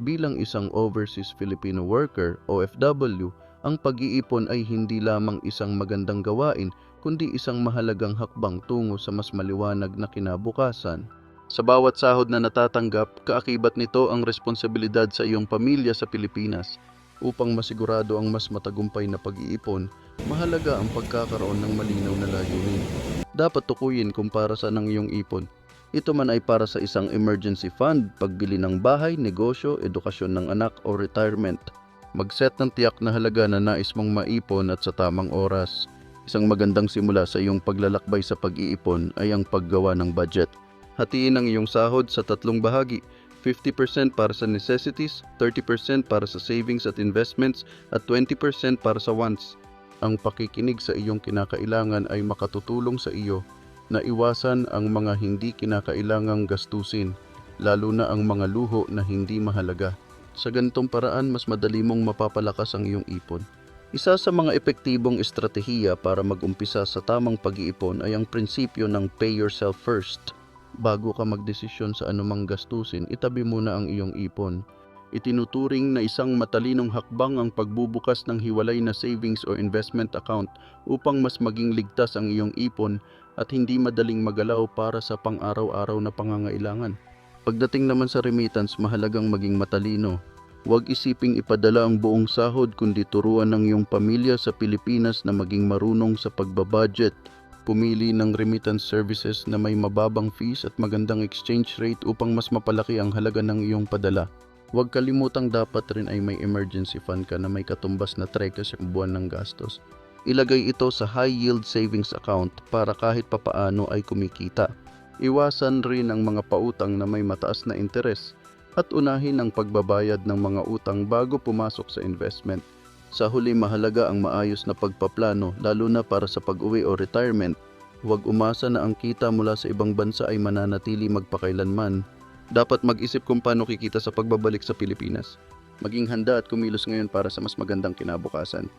bilang isang overseas Filipino worker OFW, ang pag-iipon ay hindi lamang isang magandang gawain kundi isang mahalagang hakbang tungo sa mas maliwanag na kinabukasan. Sa bawat sahod na natatanggap, kaakibat nito ang responsibilidad sa iyong pamilya sa Pilipinas. Upang masigurado ang mas matagumpay na pag-iipon, mahalaga ang pagkakaroon ng malinaw na layunin. Dapat tukuyin kung para saan ang iyong ipon. Ito man ay para sa isang emergency fund, pagbili ng bahay, negosyo, edukasyon ng anak o retirement. Mag-set ng tiyak na halaga na nais mong maipon at sa tamang oras. Isang magandang simula sa iyong paglalakbay sa pag-iipon ay ang paggawa ng budget. Hatiin ang iyong sahod sa tatlong bahagi. 50% para sa necessities, 30% para sa savings at investments, at 20% para sa wants. Ang pakikinig sa iyong kinakailangan ay makatutulong sa iyo na iwasan ang mga hindi kinakailangang gastusin, lalo na ang mga luho na hindi mahalaga. Sa ganitong paraan, mas madali mong mapapalakas ang iyong ipon. Isa sa mga epektibong estratehiya para mag-umpisa sa tamang pag-iipon ay ang prinsipyo ng pay yourself first. Bago ka magdesisyon sa anumang gastusin, itabi muna ang iyong ipon. Itinuturing na isang matalinong hakbang ang pagbubukas ng hiwalay na savings o investment account upang mas maging ligtas ang iyong ipon at hindi madaling magalaw para sa pang-araw-araw na pangangailangan. Pagdating naman sa remittance, mahalagang maging matalino. Huwag isiping ipadala ang buong sahod kundi turuan ng iyong pamilya sa Pilipinas na maging marunong sa pagbabudget. Pumili ng remittance services na may mababang fees at magandang exchange rate upang mas mapalaki ang halaga ng iyong padala. Huwag kalimutang dapat rin ay may emergency fund ka na may katumbas na treke sa buwan ng gastos. Ilagay ito sa high yield savings account para kahit papaano ay kumikita. Iwasan rin ang mga pautang na may mataas na interes at unahin ang pagbabayad ng mga utang bago pumasok sa investment. Sa huli mahalaga ang maayos na pagpaplano lalo na para sa pag-uwi o retirement. Huwag umasa na ang kita mula sa ibang bansa ay mananatili magpakailanman. Dapat mag-isip kung paano kikita sa pagbabalik sa Pilipinas. Maging handa at kumilos ngayon para sa mas magandang kinabukasan.